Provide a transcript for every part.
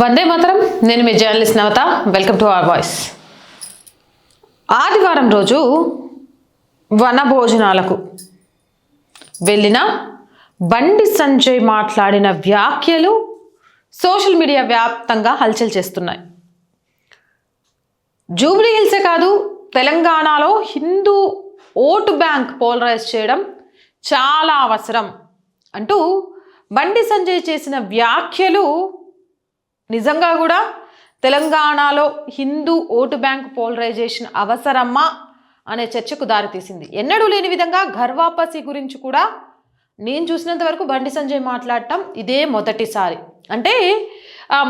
వందే మాత్రం. నేను మీ journalist Navata. Welcome to our voice ఆదివారం రోజు వన భోజనాలకు వెళ్ళిన బండి సంజయ్ మాట్లాడిన వ్యాఖ్యలు సోషల్ మీడియా వ్యాప్తంగా హల్చల్ చేస్తున్నాయి. జూబ్లీ హిల్సే కాదు తెలంగాణలో హిందూ ఓటు బ్యాంక్ పోలరైజ్ చేయడం చాలా అవసరం అంటూ బండి సంజయ్ చేసిన వ్యాఖ్యలు నిజంగా కూడా తెలంగాణలో హిందూ ఓటు బ్యాంక్ పోలరైజేషన్ అవసరమా అనే చర్చకు దారితీసింది. ఎన్నడూ లేని విధంగా ఘర్వాపసి గురించి కూడా నేను చూసినంత వరకు బండి సంజయ్ మాట్లాడటం ఇదే మొదటిసారి. అంటే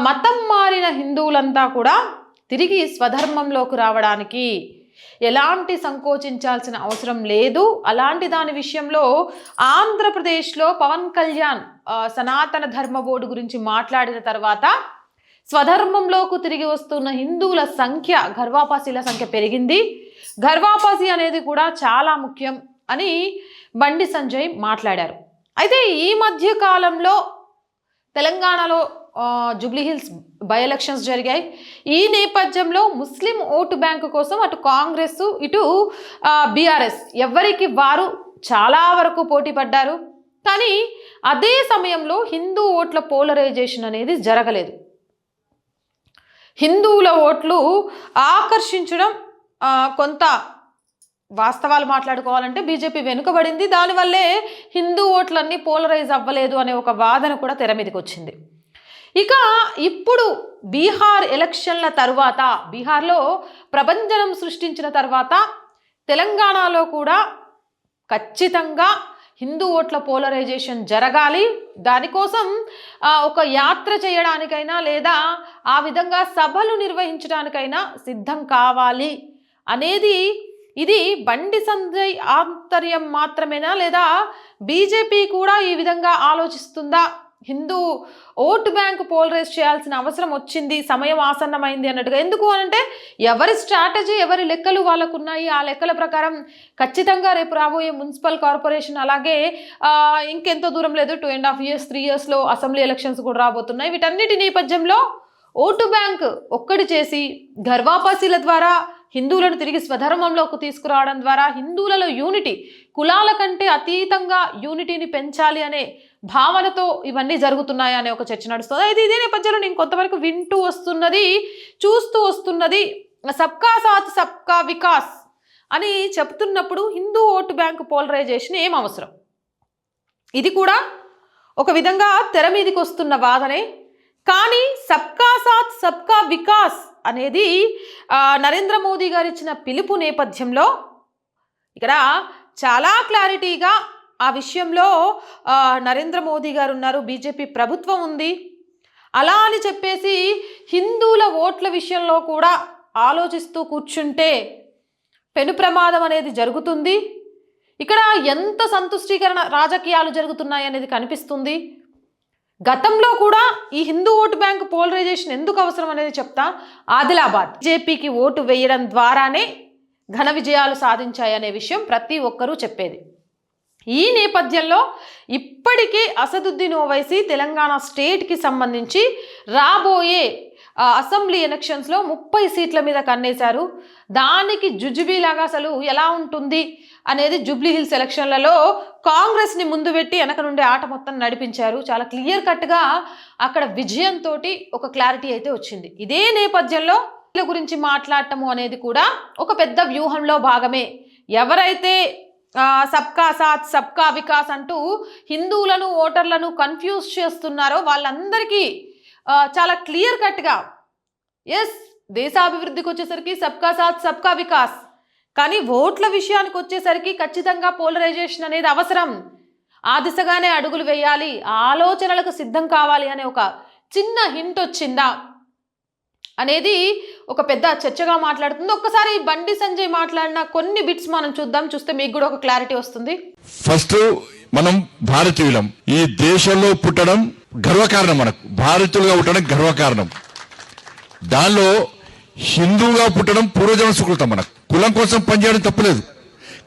మతం మారిన హిందువులంతా కూడా తిరిగి స్వధర్మంలోకి రావడానికి ఎలాంటి సంకోచించాల్సిన అవసరం లేదు. అలాంటి దాని విషయంలో ఆంధ్రప్రదేశ్లో పవన్ కళ్యాణ్ సనాతన ధర్మ బోర్డు గురించి మాట్లాడిన తర్వాత స్వధర్మంలోకి తిరిగి వస్తున్న హిందువుల సంఖ్య గర్వాపాసీల సంఖ్య పెరిగింది. గర్వాపాసి అనేది కూడా చాలా ముఖ్యం అని బండి సంజయ్ మాట్లాడారు. అయితే ఈ మధ్య కాలంలో తెలంగాణలో ఆ, జూబ్లీహిల్స్ బై ఎలక్షన్స్ జరిగాయి. ఈ నేపథ్యంలో ముస్లిం ఓటు బ్యాంకు కోసం అటు కాంగ్రెస్ ఇటు బీఆర్ఎస్ ఎవరికి వారు చాలా వరకు పోటీ పడ్డారు. కానీ అదే సమయంలో హిందూ ఓట్ల పోలరైజేషన్ అనేది జరగలేదు. హిందువుల ఓట్లు ఆకర్షించడం కొంత వాస్తవాలు మాట్లాడుకోవాలంటే బీజేపీ వెనుకబడింది. దానివల్లే హిందూ ఓట్లన్నీ పోలరైజ్ అవ్వలేదు అనే ఒక వాదన కూడా తెర మీదకి వచ్చింది ఇక ఇప్పుడు బీహార్ ఎలక్షన్ల తర్వాత బీహార్లో ప్రభంజనం సృష్టించిన తర్వాత తెలంగాణలో కూడా ఖచ్చితంగా హిందూ ఓట్ల పోలరైజేషన్ జరగాలి. దానికోసం ఒక యాత్ర చేయడానికైనా లేదా ఆ విధంగా సభలు నిర్వహించడానికైనా సిద్ధం కావాలి. అనేది ఇది బండి సంజయ్ ఆంతర్యం మాత్రమేనా లేదా బీజేపీ కూడా ఈ విధంగా ఆలోచిస్తుందా? హిందూ ఓటు బ్యాంక్ పోలరైజ్ చేయాల్సిన అవసరం వచ్చింది సమయం ఆసన్నమైంది అన్నట్టుగా. ఎందుకు అనంటే ఎవరి స్ట్రాటజీ ఎవరి లెక్కలు వాళ్ళకు ఉన్నాయి ఆ లెక్కల ప్రకారం ఖచ్చితంగా రేపు రాబోయే మున్సిపల్ కార్పొరేషన్ అలాగే ఇంకెంతో దూరం లేదు two and half years three ఇయర్స్లో అసెంబ్లీ ఎలక్షన్స్ కూడా రాబోతున్నాయి. వీటన్నిటి నేపథ్యంలో ఓటు బ్యాంక్ ఒక్కటి చేసి గర్వాపాసీల ద్వారా హిందువులను తిరిగి స్వధర్మంలోకి తీసుకురావడం ద్వారా హిందువులలో యూనిటీ కులాల కంటే అతీతంగా యూనిటీని పెంచాలి అనే భావనతో ఇవన్నీ జరుగుతున్నాయా అనే ఒక చర్చ నడుస్తుంది. అయితే ఇదే నేపథ్యంలో నేను కొంతవరకు వింటూ వస్తున్నది చూస్తూ వస్తున్నది సబ్కా సాత్ సబ్కా వికాస్ అని చెప్తున్నప్పుడు హిందూ ఓటు బ్యాంక్ పోలరైజేషన్ ఏం అవసరం? ఇది కూడా ఒక విధంగా తెర మీదకి వస్తున్న వాదనే. కానీ సబ్కా సాత్ సబ్కా వికాస్ అనేది నరేంద్ర మోదీ గారు ఇచ్చిన పిలుపు నేపథ్యంలో ఇక్కడ చాలా క్లారిటీగా ఆ విషయంలో నరేంద్ర మోదీ గారు ఉన్నారు బీజేపీ ప్రభుత్వం ఉంది. అలా అని చెప్పేసి హిందువుల ఓట్ల విషయంలో కూడా ఆలోచిస్తూ కూర్చుంటే పెను ప్రమాదం అనేది జరుగుతుంది. ఇక్కడ ఎంత సంతుష్టీకరణ రాజకీయాలు జరుగుతున్నాయి అనేది కనిపిస్తుంది. గతంలో కూడా ఈ హిందూ ఓటు బ్యాంక్ పోలరైజేషన్ ఎందుకు అవసరం అనేది చెప్తా. ఆదిలాబాద్ బీజేపీకి ఓటు వేయడం ద్వారానే ఘన విజయాలు సాధించాయనే విషయం ప్రతి ఒక్కరూ చెప్పేది. ఈ నేపథ్యంలో ఇప్పటికే అసదుద్దీన్ ఓవైసీ తెలంగాణ స్టేట్కి సంబంధించి రాబోయే అసెంబ్లీ ఎలక్షన్స్లో ముప్పై సీట్ల మీద కన్నేశారు. దానికి జుజుబీలాగా అసలు ఎలా ఉంటుంది అనేది జూబ్లీ హిల్స్ ఎలక్షన్లలో కాంగ్రెస్ని ముందు పెట్టి వెనక నుండి ఆట మొత్తం నడిపించారు. చాలా క్లియర్ కట్గా అక్కడ విజయంతో ఒక క్లారిటీ అయితే వచ్చింది. ఇదే నేపథ్యంలో వీళ్ళ గురించి మాట్లాడటము అనేది కూడా ఒక పెద్ద వ్యూహంలో భాగమే. ఎవరైతే సబ్కా సాత్ సబ్కా వికాస్ అంటూ హిందువులను ఓటర్లను కన్ఫ్యూజ్ చేస్తున్నారో వాళ్ళందరికీ చాలా క్లియర్ కట్గా ఎస్ దేశాభివృద్ధికి వచ్చేసరికి సబ్కా సాత్ సబ్కా వికాస్. కానీ ఓట్ల విషయానికి వచ్చేసరికి ఖచ్చితంగా పోలరైజేషన్ అనేది అవసరం. ఆ దిశగానే అడుగులు వేయాలి ఆలోచనలకు సిద్ధం కావాలి అనే ఒక చిన్న హింట్ వచ్చిందా? అనేది ఒక పెద్ద చర్చగా మాట్లాడుతుంది. ఒక్కసారి బండి సంజయ్ మాట్లాడిన కొన్ని బిట్స్ మనం చూద్దాం. చూస్తే మీకు కూడా ఒక క్లారిటీ వస్తుంది. ఫస్ట్ మనం భారతీయులం. ఈ దేశంలో పుట్టడం గర్వకారణం మనకు. భారతీయులుగా పుట్టడం గర్వకారణం. దానిలో హిందువుగా పుట్టడం పూర్వజన్మ సుకృతం మనకు. కులం కోసం పనిచేయడం తప్పలేదు.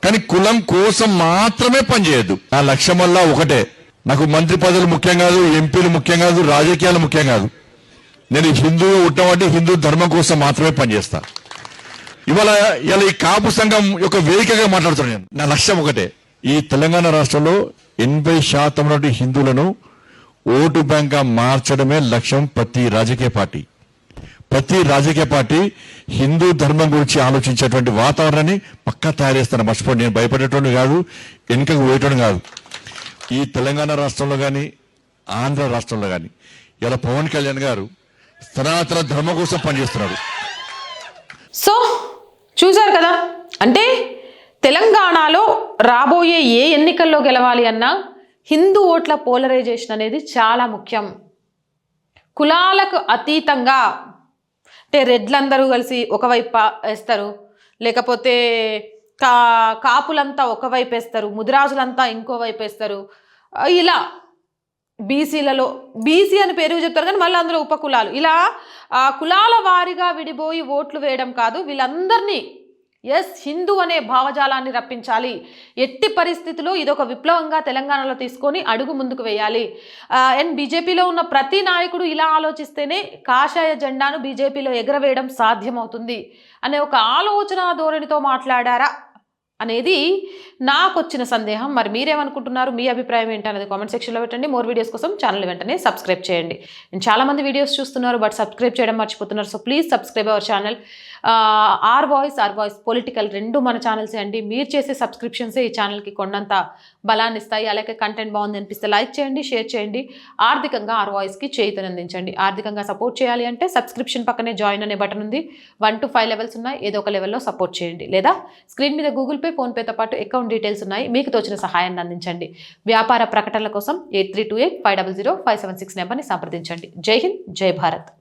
కానీ కులం కోసం మాత్రమే పనిచేయద్దు. నా లక్ష్యం వల్ల ఒకటే. నాకు మంత్రి పదవులు ముఖ్యం కాదు ఎంపీలు ముఖ్యం కాదు రాజకీయాలు ముఖ్యం కాదు. నేను హిందూ ఉండబట్టి హిందూ ధర్మం కోసం మాత్రమే పనిచేస్తా. ఇవాళ ఇలా ఈ కాపు సంఘం యొక్క వేదికగా మాట్లాడుతున్నాను నేను. నా లక్ష్యం ఒకటే. ఈ తెలంగాణ రాష్ట్రంలో ఎనభై శాతం నుండి హిందువులను ఓటు బ్యాంక్గా మార్చడమే లక్ష్యం ప్రతి రాజకీయ పార్టీ. ప్రతి రాజకీయ పార్టీ హిందూ ధర్మం గురించి ఆలోచించేటువంటి వాతావరణాన్ని పక్కా తయారు చేస్తాను. మర్చిపోండి నేను భయపడేటోని కాదు వెనుకకు పోయేటోని కాదు. ఈ తెలంగాణ రాష్ట్రంలో కానీ ఆంధ్ర రాష్ట్రంలో కానీ ఇలా పవన్ కళ్యాణ్ గారు సనాతన ధర్మం కోసం పనిచేస్తున్నాడు సో చూశారు కదా? అంటే తెలంగాణలో రాబోయే ఏ ఎన్నికల్లో గెలవాలి అన్నా హిందూ ఓట్ల పోలరైజేషన్ అనేది చాలా ముఖ్యం. కులాలకు అతీతంగా అంటే రెడ్లందరూ కలిసి ఒకవైపు వేస్తారు. లేకపోతే కా కాపులంతా ఒకవైపు వేస్తారు. ముదిరాజులంతా ఇంకోవైపు వేస్తారు. ఇలా బీసీలలో బీసీ అని పేరు చెప్తారు కానీ మళ్ళీ అందులో ఉపకులాలు. ఇలా కులాల వారీగా విడిపోయి ఓట్లు వేయడం కాదు వీళ్ళందరినీ ఎస్ హిందూ అనే భావజాలాన్ని రప్పించాలి. ఎట్టి పరిస్థితిలో ఇదొక విప్లవంగా తెలంగాణలో తీసుకొని అడుగు ముందుకు వేయాలి. అండ్ బీజేపీలో ఉన్న ప్రతి నాయకుడు ఇలా ఆలోచిస్తేనే కాషాయ జెండాను బీజేపీలో ఎగరవేయడం సాధ్యమవుతుంది అనే ఒక ఆలోచన ధోరణితో మాట్లాడారా అనేది నాకు వచ్చిన సందేహం. మరి మీరేమనుకుంటున్నారు? మీ అభిప్రాయం ఏంటనేది అనేది కామెంట్ సెక్షన్లో పెట్టండి. మోర్ వీడియోస్ కోసం ఛానల్ వెంటనే సబ్స్క్రైబ్ చేయండి. నేను చాలామంది వీడియోస్ చూస్తున్నారు బట్ సబ్స్క్రైబ్ చేయడం మర్చిపోతున్నారు. So please subscribe our channel. R voice R voice political రెండు మన ఛానల్సే అండి. మీరు చేసే సబ్స్క్రిప్షన్సే ఈ ఛానల్కి కొండంత బలాన్ని ఇస్తాయి. అలాగే కంటెంట్ బాగుంది అనిపిస్తే లైక్ చేయండి షేర్ చేయండి. ఆర్థికంగా ఆర్ వాయిస్కి చేయుతనందించండి ఆర్థికంగా సపోర్ట్ చేయాలి అంటే సబ్స్క్రిప్షన్ పక్కనే జాయిన్ అనే బటన్ ఉంది. వన్ టు ఫైవ్ లెవెల్స్ ఉన్నాయి. ఏదో ఒక లెవెల్లో సపోర్ట్ చేయండి. లేదా స్క్రీన్ మీద గూగుల్ పే ఫోన్పేతో పాటు అకౌంట్ డీటెయిల్స్ ఉన్నాయి. మీకు తోచిన సహాయాన్ని అందించండి. వ్యాపార ప్రకటనల కోసం eight three two eight five double zero five seven six నెంబర్ని సంప్రదించండి. జై హింద్ జై భారత్.